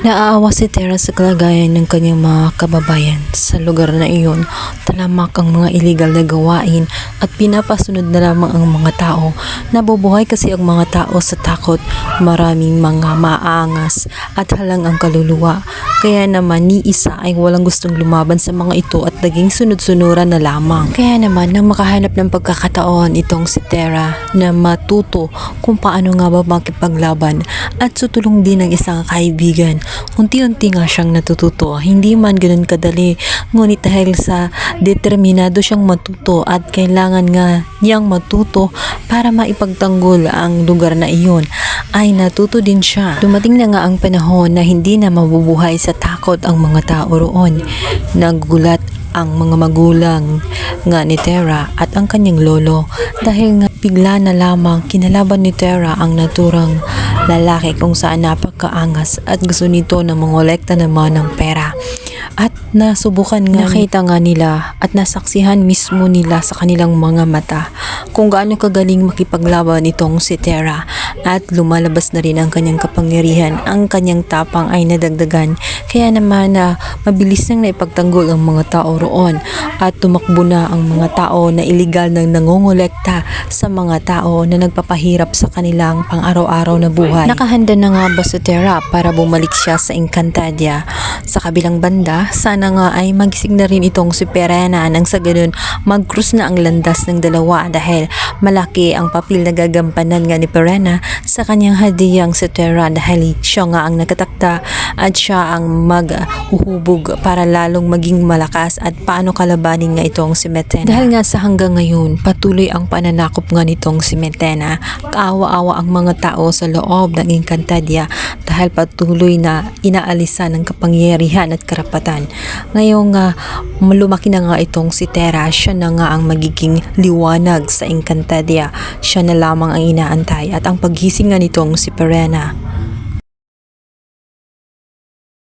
Naaawa si Tera sa kalagayan ng kanyang mga kababayan sa lugar na iyon. Talamak ang mga illegal na gawain at pinapasunod na lamang ang mga tao. Nabubuhay kasi ang mga tao sa takot. Maraming mga maangas at halang ang kaluluwa. Kaya naman ni isa ay walang gustong lumaban sa mga ito at naging sunod-sunuran na lamang. Kaya naman nang makahanap ng pagkakataon itong si Tera na matuto kung paano nga ba makipaglaban at sutulong din ng isang kaibigan. Unti-unti nga siyang natututo. Hindi man ganun kadali. Ngunit dahil sa determinado siyang matuto at kailangan nga niyang matuto para maipagtanggol ang lugar na iyon ay natuto din siya. Dumating na nga ang panahon na hindi na mabubuhay sa takot ang mga tao roon. Nagulat ang mga magulang nga ni Tera at ang kanyang lolo dahil nga bigla na lamang kinalaban ni Tera ang naturang lalaki kung saan napakaangas at gusto nito na mangolekta naman ng pera. At nasubukan nga nakita nga nila at nasaksihan mismo nila sa kanilang mga mata kung gaano kagaling makipaglaban itong si Tera at lumalabas na rin ang kanyang kapangyarihan. Ang kanyang tapang ay nadagdagan kaya naman na mabilis nang naipagtanggol ang mga tao roon at tumakbo na ang mga tao na iligal nang nangongolekta sa mga tao na nagpapahirap sa kanilang pang-araw-araw na buhay. Nakahanda na nga ba si Tera para bumalik siya sa Encantadia? Sa kabilang banda, sana nga ay magising na rin itong si Perena nang sa ganun mag-cruise na ang landas ng dalawa dahil malaki ang papel na gagampanan nga ni Perena sa kanyang hadiyang si Tera dahil siya nga ang nakatakda at siya ang maghuhubog para lalong maging malakas at paano kalabanin nga itong si Metena. Dahil nga sa hanggang ngayon, patuloy ang pananakop nga nitong si Metena. Kaawa-awa ang mga tao sa loob ng Encantadia dahil patuloy na inaalisan ng kapangyarihan at karapatan. Ngayong uh, lumaki na nga itong si Tera, siya na nga ang magiging liwanag sa Encantadia. Siya na lamang ang inaantay at ang paghising nga nitong si Perena